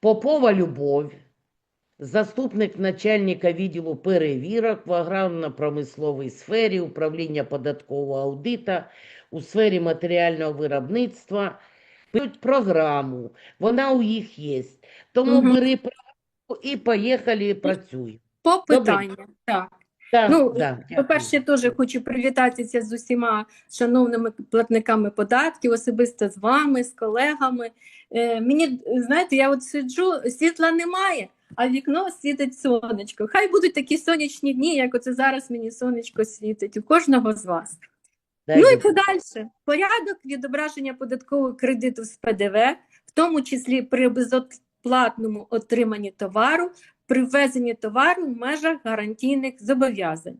Попова Любов, заступник начальника відділу перевірок в аграрно-промисловій сфері управління податкового аудита у сфері матеріального виробництва. Пишуть програму, вона у їх є. Тому угу. бери програму і поїхали працюй. По питанню, так. Так, Ну, да. По-перше, я теж хочу привітатися з усіма шановними платниками податків, особисто з вами, з колегами. Е, мені, знаєте, я от сиджу, світла немає, а вікно світить сонечко. Хай будуть такі сонячні дні, як оце зараз мені сонечко світить, у кожного з вас. Дай Ну і подальше. Порядок відображення податкового кредиту з ПДВ, в тому числі при безоплатному отриманні товару, при ввезенні товару в межах гарантійних зобов'язань.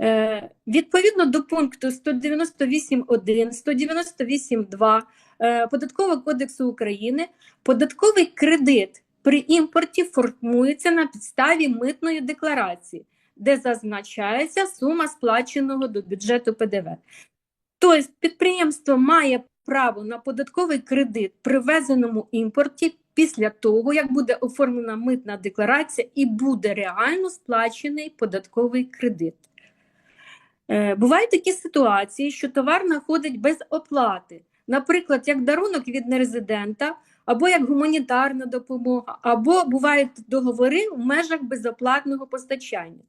Е, відповідно до пункту 198.1, 198.2 е, Податкового кодексу України, податковий кредит при імпорті формується на підставі митної декларації, де зазначається сума сплаченого до бюджету ПДВ. Тобто підприємство має право на податковий кредит при ввезеному імпорті після того, як буде оформлена митна декларація і буде реально сплачений податковий кредит. Е, Бувають такі ситуації, що товар знаходить без оплати, наприклад, як дарунок від нерезидента, або як гуманітарна допомога, або бувають договори в межах безоплатного постачання.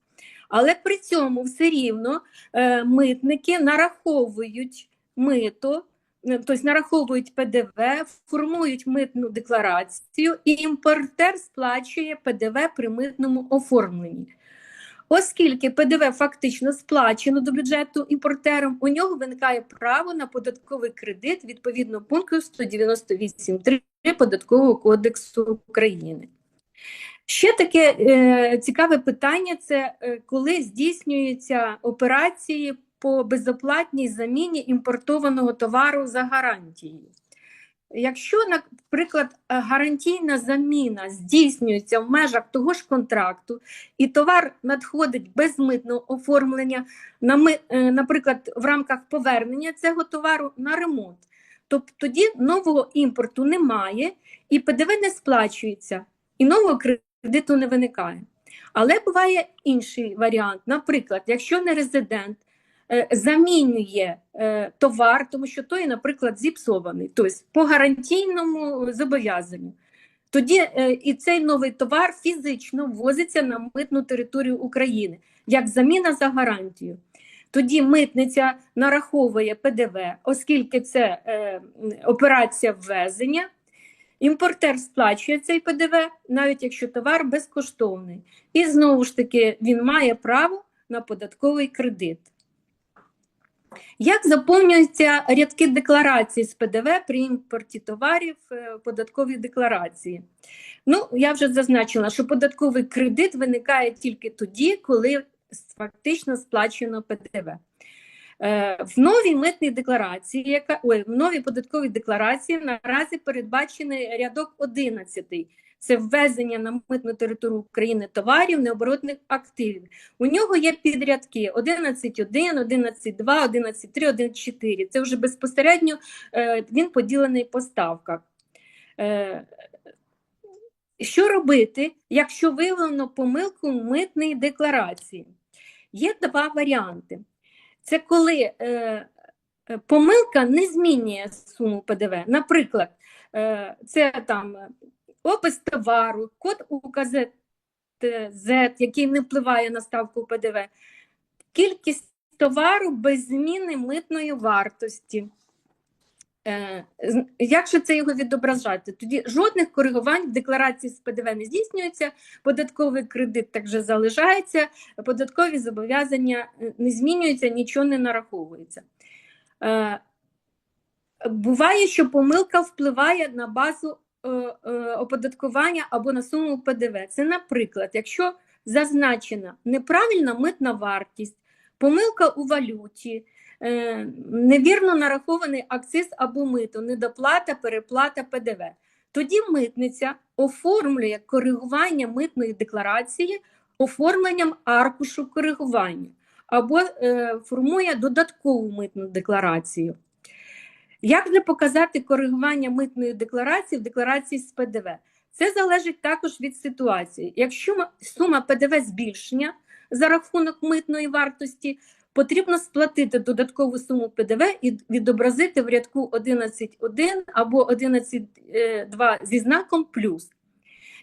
Але при цьому все рівно е, митники нараховують мито, тобто нараховують ПДВ, формують митну декларацію, і імпортер сплачує ПДВ при митному оформленні. Оскільки ПДВ фактично сплачено до бюджету імпортером, у нього виникає право на податковий кредит відповідно пункту 198.3 Податкового кодексу України. Ще таке е, цікаве питання: це е, коли здійснюються операції по безоплатній заміні імпортованого товару за гарантією. Якщо, наприклад, гарантійна заміна здійснюється в межах того ж контракту, і товар надходить без митного оформлення, е, наприклад, в рамках повернення цього товару на ремонт, то тоді нового імпорту немає, і ПДВ не сплачується, і нового кредиту не виникає. Але буває інший варіант. Наприклад, якщо не резидент замінює е, товар, тому що той, наприклад, зіпсований, тобто по гарантійному зобов'язанню, тоді е, і цей новий товар фізично ввозиться на митну територію України як заміна за гарантію. Тоді митниця нараховує ПДВ, оскільки це е, операція ввезення. Імпортер сплачує цей ПДВ, навіть якщо товар безкоштовний. І знову ж таки він має право на податковий кредит. Як заповнюються рядки декларації з ПДВ при імпорті товарів е, податкові декларації? Ну, я вже зазначила, що податковий кредит виникає тільки тоді, коли фактично сплачено ПДВ. Е, В новій митній декларації, яка ой, в новій податковій декларації наразі передбачений рядок 11. Це ввезення на митну територію України товарів необоротних активів. У нього є підрядки 11.1, 11.2, 11.3, 11.4. Це вже безпосередньо е, він поділений по ставках. Е, Що робити, якщо виявлено помилку в митній декларації? Є два варіанти. Це коли е, помилка не змінює суму ПДВ. Наприклад, е, це там опис товару, код УКЗ, який не впливає на ставку ПДВ, кількість товару без зміни митної вартості. Е, Як же це його відображати? Тоді жодних коригувань в декларації з ПДВ не здійснюється, податковий кредит також залишається, податкові зобов'язання е, не змінюються, нічого не нараховується. Е, Буває, що помилка впливає на базу оподаткування або на суму ПДВ. Це, наприклад, якщо зазначена неправильна митна вартість, помилка у валюті, е, невірно нарахований акциз або мито, недоплата, переплата ПДВ. Тоді митниця оформлює коригування митної декларації оформленням аркушу коригування або е, формує додаткову митну декларацію. Як же показати коригування митної декларації в декларації з ПДВ? Це залежить також від ситуації. Якщо сума ПДВ збільшення за рахунок митної вартості, потрібно сплатити додаткову суму ПДВ і відобразити в рядку 11.1 або 11.2 зі знаком плюс.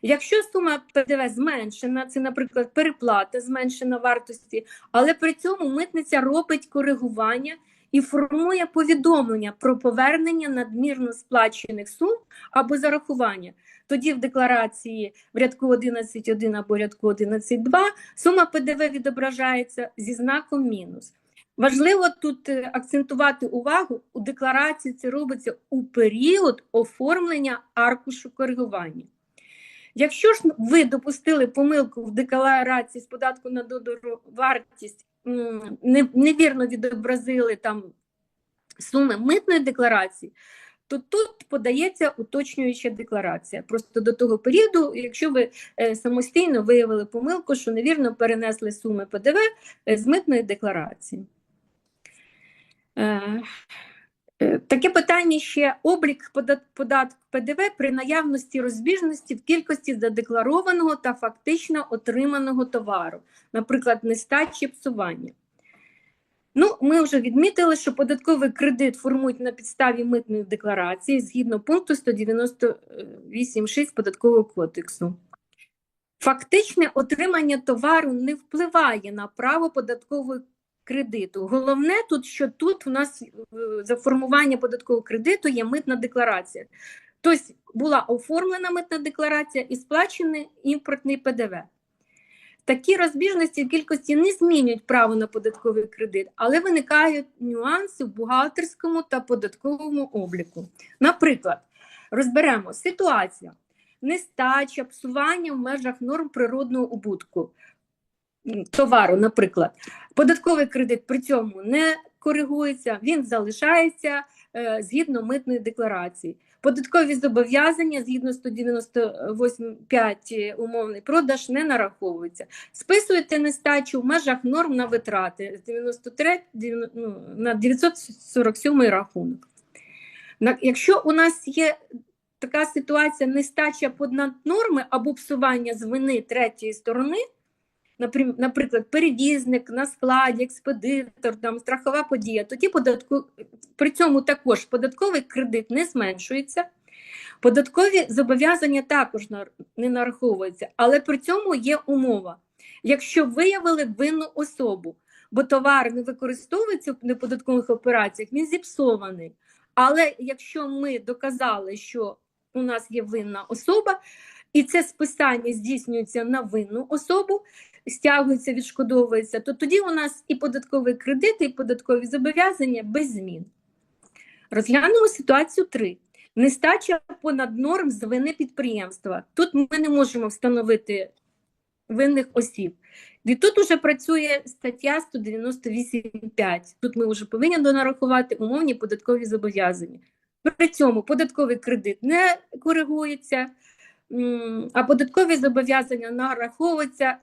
Якщо сума ПДВ зменшена, це, наприклад, переплата зменшена вартості, але при цьому митниця робить коригування і формує повідомлення про повернення надмірно сплачених сум або зарахування. Тоді в декларації в рядку 11.1 або рядку 11.2 сума ПДВ відображається зі знаком мінус. Важливо тут е, акцентувати увагу, у декларації це робиться у період оформлення аркушу коригування. Якщо ж ви допустили помилку в декларації з податку на додану вартість, невірно відобразили там суми митної декларації, то тут подається уточнююча декларація. Просто до того періоду, якщо ви е, самостійно виявили помилку, що невірно перенесли суми ПДВ е, з митної декларації. Е, Таке питання ще облік податку ПДВ при наявності розбіжності в кількості задекларованого та фактично отриманого товару, наприклад, нестачі псування. Ну, ми вже відмітили, що податковий кредит формують на підставі митної декларації згідно пункту 198.6 Податкового кодексу. Фактичне отримання товару не впливає на право податкового кредиту. Головне тут, що тут у нас е, за формування податкового кредиту є митна декларація. Тобто була оформлена митна декларація і сплачений імпортний ПДВ. Такі розбіжності в кількості не змінюють право на податковий кредит, але виникають нюанси в бухгалтерському та податковому обліку. Наприклад, розберемо ситуація нестача, псування в межах норм природного убутку товару, наприклад. Податковий кредит при цьому не коригується, він залишається е, згідно митної декларації. Податкові зобов'язання згідно 198.5 умовний продаж не нараховуються. Списуєте нестачу в межах норм на витрати з 93 дев'яно- ну, на 947 рахунок. Якщо у нас є така ситуація нестача понад норми або псування з вини третьої сторони, наприклад, перевізник на складі, експедитор, там, страхова подія, тоді податку... при цьому також податковий кредит не зменшується, податкові зобов'язання також не нараховуються, але при цьому є умова. Якщо виявили винну особу, бо товар не використовується в неподаткових операціях, він зіпсований. Але якщо ми доказали, що у нас є винна особа, і це списання здійснюється на винну особу, стягується, відшкодовується, то тоді у нас і податковий кредит, і податкові зобов'язання без змін. Розглянемо ситуацію 3. Нестача понад норм з вини підприємства. Тут ми не можемо встановити винних осіб. І тут уже працює стаття 198.5. Тут ми вже повинні донарахувати умовні податкові зобов'язання. При цьому податковий кредит не коригується, а податкові зобов'язання нараховуються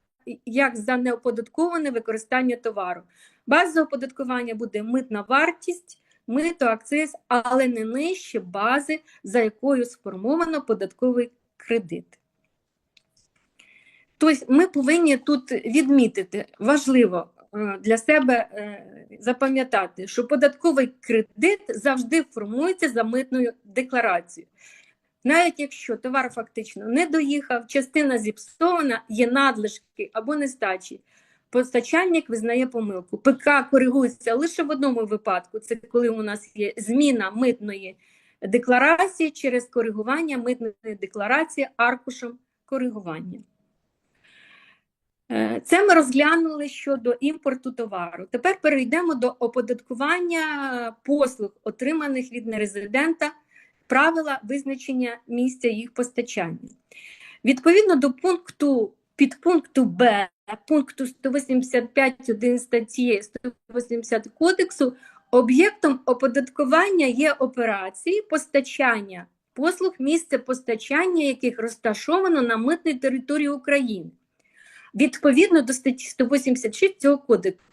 як за неоподатковане використання товару. Базове оподаткування буде митна вартість, мито, акциз, але не нижче бази, за якою сформовано податковий кредит. Тобто ми повинні тут відмітити, важливо е, для себе е, запам'ятати, що податковий кредит завжди формується за митною декларацією. Навіть якщо товар фактично не доїхав, частина зіпсована, є надлишки або нестачі, постачальник визнає помилку. ПК коригується лише в одному випадку: це коли у нас є зміна митної декларації через коригування митної декларації аркушем коригування. Е, Це ми розглянули щодо імпорту товару. Тепер перейдемо до оподаткування послуг, отриманих від нерезидента, правила визначення місця їх постачання. Відповідно до пункту підпункту Б пункту 185.1 статті 180 кодексу, об'єктом оподаткування є операції постачання послуг, місце постачання яких розташовано на митній території України. Відповідно до статті 186 цього кодексу,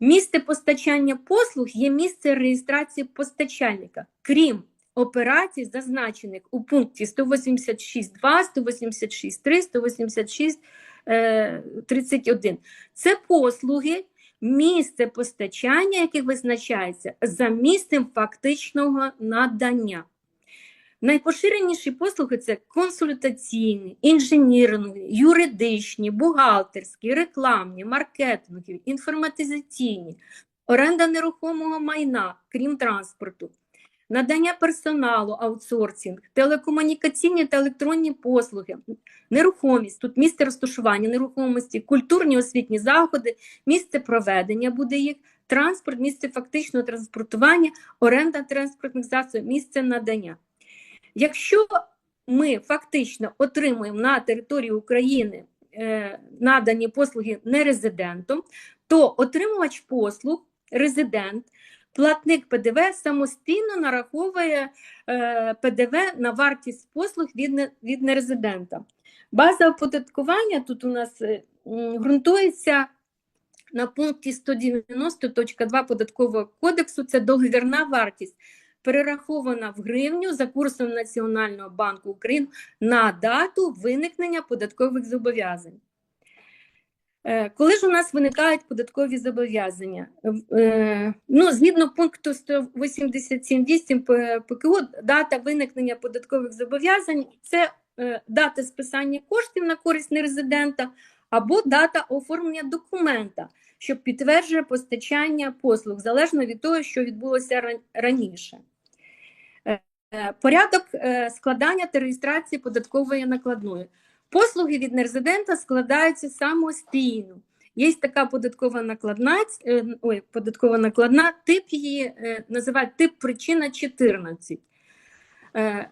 місце постачання послуг є місце реєстрації постачальника, крім операцій, зазначених у пункті 186.2, 186.3, 186, е, 31. Це послуги, місце постачання, яких визначається за місцем фактичного надання. Найпоширеніші послуги це консультаційні, інженірні, юридичні, бухгалтерські, рекламні, маркетингові, інформатизаційні, оренда нерухомого майна, крім транспорту, надання персоналу, аутсорсинг, телекомунікаційні та електронні послуги, нерухомість, тут місце розташування нерухомості, культурні освітні заходи, місце проведення буде їх, транспорт, місце фактичного транспортування, оренда транспортних засобів, місце надання. Якщо ми фактично отримуємо на території України е, надані послуги нерезидентом, то отримувач послуг, резидент, платник ПДВ самостійно нараховує е, ПДВ на вартість послуг від, від нерезидента. База оподаткування тут у нас е, ґрунтується на пункті 190.2 податкового кодексу. Це договірна вартість, перерахована в гривню за курсом Національного банку України на дату виникнення податкових зобов'язань. Е, Коли ж у нас виникають податкові зобов'язання? Е, Ну, згідно пункту 187.8 П- ПКО, дата виникнення податкових зобов'язань це е, дата списання коштів на користь нерезидента або дата оформлення документа, що підтверджує постачання послуг, залежно від того, що відбулося раніше. Порядок складання та реєстрації податкової накладної. Послуги від нерезидента складаються самостійно. Є така податкова накладна, е, ой, податкова накладна, тип її е, називають тип причина 14. Е,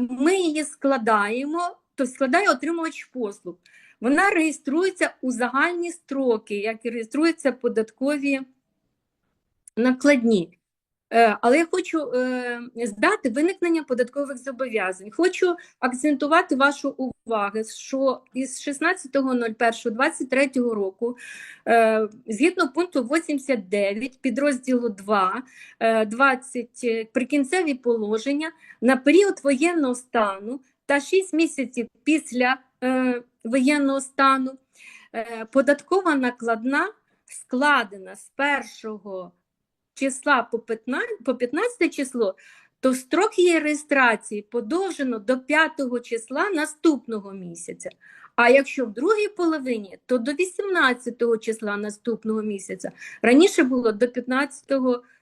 Ми її складаємо, то складає отримувач послуг. Вона реєструється у загальні строки, як і реєструються податкові накладні. Е, Але я хочу е, здати виникнення податкових зобов'язань. Хочу акцентувати вашу увагу, що із 16.01.23 року, е, згідно пункту 89 підрозділу 2, е, 20 е, прикінцеві положення на період воєнного стану та 6 місяців після воєнного стану податкова накладна складена з 1 числа по 15, по 15 число, то строк її реєстрації подовжено до 5 числа наступного місяця. А якщо в другій половині, то до 18 числа наступного місяця. Раніше було до 15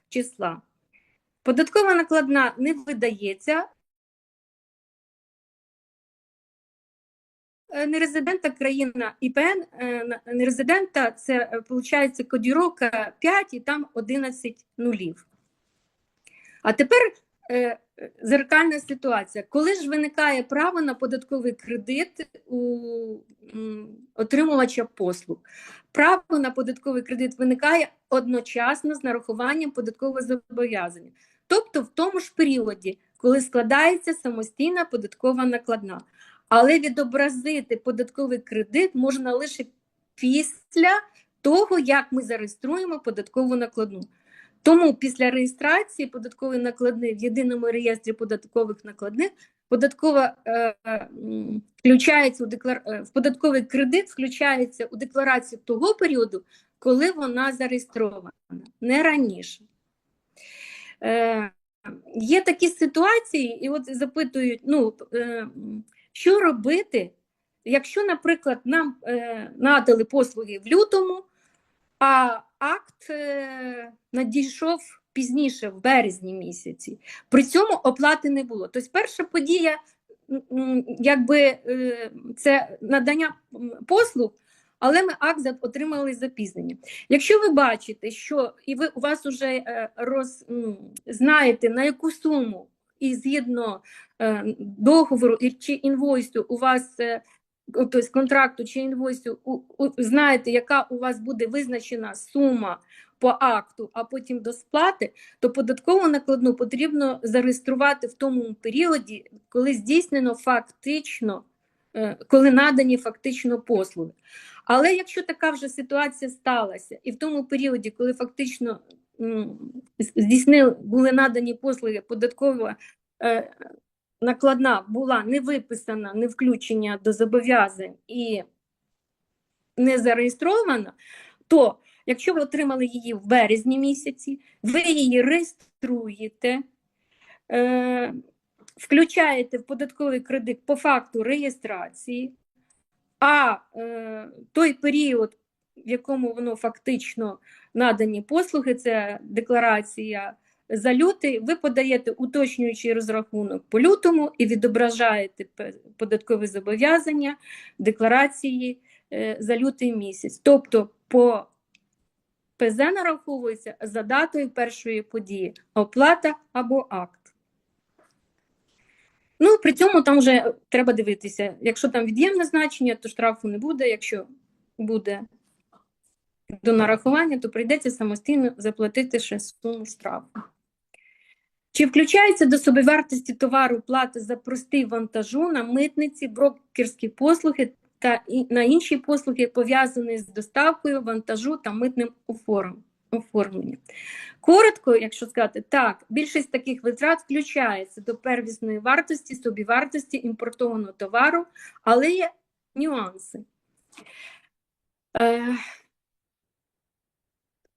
числа. Податкова накладна не видається. Нерезидента країна ІПН, е, нерезидента це виходить кодіровка 5 і там 11 нулів. А тепер е, е, зеркальна ситуація. Коли ж виникає право на податковий кредит у отримувача послуг? Право на податковий кредит виникає одночасно з нарахуванням податкового зобов'язання. Тобто в тому ж періоді, коли складається самостійна податкова накладна. Але відобразити податковий кредит можна лише після того, як ми зареєструємо податкову накладну. Тому після реєстрації податкової накладни в єдиному реєстрі податкових накладних податкова е, включається у деклар... е, в податковий кредит включається у декларацію того періоду, коли вона зареєстрована, не раніше. Е, є такі ситуації, і от запитують: ну, е, що робити, якщо, наприклад, нам е, надали послуги в лютому, а акт е, надійшов пізніше, в березні місяці. При цьому оплати не було. Тобто, перша подія, якби е, це надання послуг, але ми акт отримали запізнення. Якщо ви бачите, що і ви у вас вже е, роз, знаєте, на яку суму і згідно е, договору чи інвойсу у вас е, тобто контракту чи інвойсу, знаєте, яка у вас буде визначена сума по акту, а потім до сплати, то податкову накладну потрібно зареєструвати в тому періоді, коли здійснено фактично, е, коли надані фактично послуги. Але якщо така вже ситуація сталася, і в тому періоді, коли фактично здійснили, були надані послуги податкова е, накладна була не виписана, не включення до зобов'язань і не зареєстрована, то якщо ви отримали її в березні місяці, ви її реєструєте, е, включаєте в податковий кредит по факту реєстрації, а е, той період, в якому воно фактично надані послуги, це декларація за лютий, ви подаєте уточнюючий розрахунок по лютому і відображаєте податкові зобов'язання декларації е, за лютий місяць. Тобто по ПЗ нараховується за датою першої події оплата або акт. Ну, при цьому там вже треба дивитися. Якщо там від'ємне значення, то штрафу не буде. Якщо буде до нарахування, то прийдеться самостійно заплатити ще суму штрафу. Чи включається до собівартості товару плата за простий вантажу на митниці, брокерські послуги та на інші послуги, пов'язані з доставкою, вантажу та митним оформленням? Коротко, якщо сказати, так, більшість таких витрат включається до первісної вартості, собівартості імпортованого товару, але є нюанси. Е,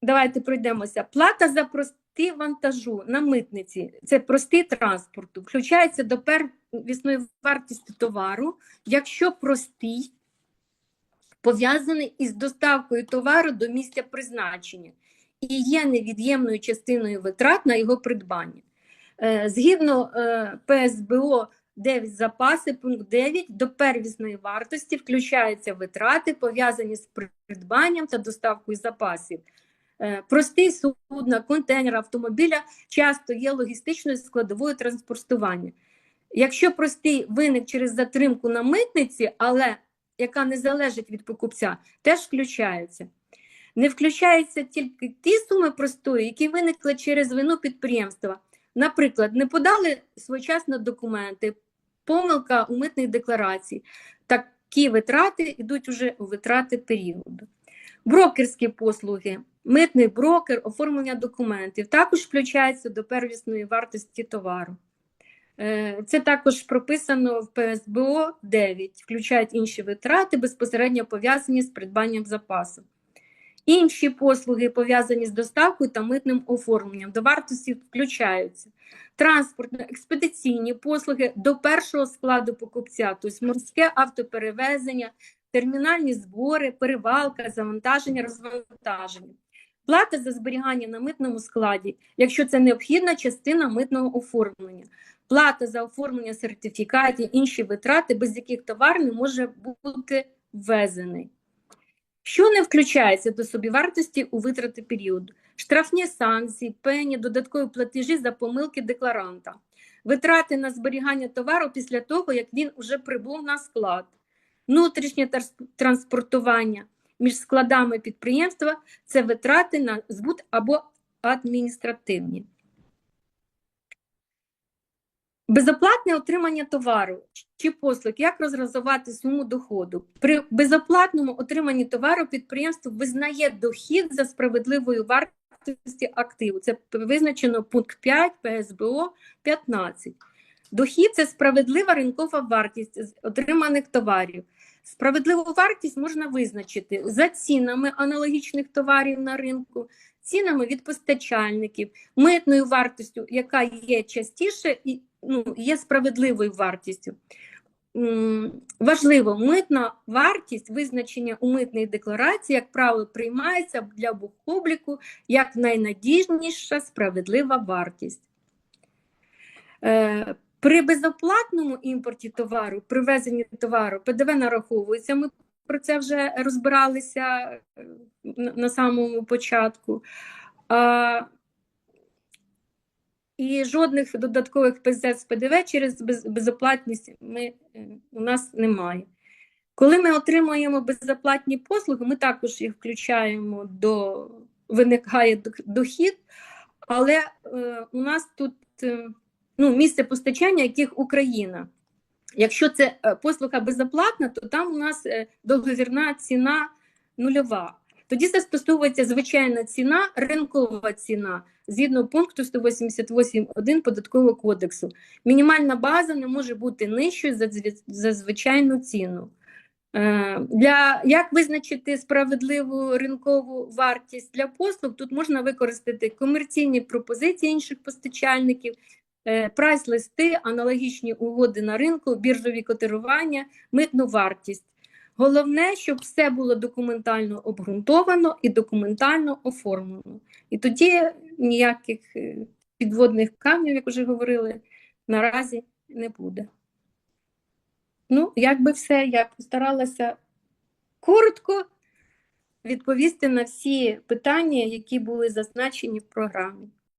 Давайте пройдемося. Плата за прості вантажу на митниці це простий транспорт, включається до первісної вартості товару, якщо простий пов'язаний із доставкою товару до місця призначення і є невід'ємною частиною витрат на його придбання. Е, Згідно е, ПСБО 9 запаси, пункт 9, до первісної вартості включаються витрати, пов'язані з придбанням та доставкою запасів. Е, Простий судна, контейнер, автомобіля часто є логістичною складовою транспортування. Якщо простий виник через затримку на митниці, але яка не залежить від покупця, теж включаються. Не включаються тільки ті суми простої, які виникли через вину підприємства. Наприклад, не подали своєчасно документи, помилка у митній декларації. Такі витрати йдуть уже у витрати періоду. Брокерські послуги, митний брокер, оформлення документів також включаються до первісної вартості товару. Е, Це також прописано в ПСБО 9, включають інші витрати, безпосередньо пов'язані з придбанням запасу. Інші послуги, пов'язані з доставкою та митним оформленням, до вартості включаються транспортно-експедиційні послуги до першого складу покупця, тобто морське автоперевезення, термінальні збори, перевалка, завантаження, розвантаження. Плата за зберігання на митному складі, якщо це необхідна частина митного оформлення. Плата за оформлення сертифікатів, інші витрати, без яких товар не може бути ввезений. Що не включається до собівартості у витрати періоду? Штрафні санкції, пені, додаткові платежі за помилки декларанта, витрати на зберігання товару після того, як він уже прибув на склад, внутрішнє транспортування між складами підприємства це витрати на збут або адміністративні. Безоплатне отримання товару чи послуг, як розрахувати суму доходу? При безоплатному отриманні товару підприємство визнає дохід за справедливою вартості активу. Це визначено пункт 5 ПСБО 15. Дохід це справедлива ринкова вартість отриманих товарів. Справедливу вартість можна визначити за цінами аналогічних товарів на ринку, цінами від постачальників, митною вартістю, яка є частіше і ну, є справедливою вартістю. Важливо, митна вартість визначення у митній декларації, як правило, приймається для бухобліку як найнадіжніша справедлива вартість. При безоплатному імпорті товару, при ввезенні товару, ПДВ нараховується. Ми про це вже розбиралися е, на самому початку. А, і жодних додаткових ПЗ з ПДВ через без- безоплатність ми, е, у нас немає. Коли ми отримуємо безоплатні послуги, ми також їх включаємо до виникає дохід, але е, у нас тут е, ну, місце постачання, яких Україна. Якщо це е, послуга безоплатна, то там у нас е, договірна ціна нульова. тоді застосовується звичайна ціна, ринкова ціна згідно пункту 188.1 Податкового кодексу. Мінімальна база не може бути нижчою за, за звичайну ціну. Е, Для як визначити справедливу ринкову вартість для послуг, тут можна використати комерційні пропозиції інших постачальників, прайс-листи, аналогічні угоди на ринку, біржові котирування, митну вартість. Головне, щоб все було документально обґрунтовано і документально оформлено. І тоді ніяких е, підводних камнів, як вже говорили, наразі не буде. Ну, якби все, я постаралася коротко відповісти на всі питання, які були зазначені в програмі.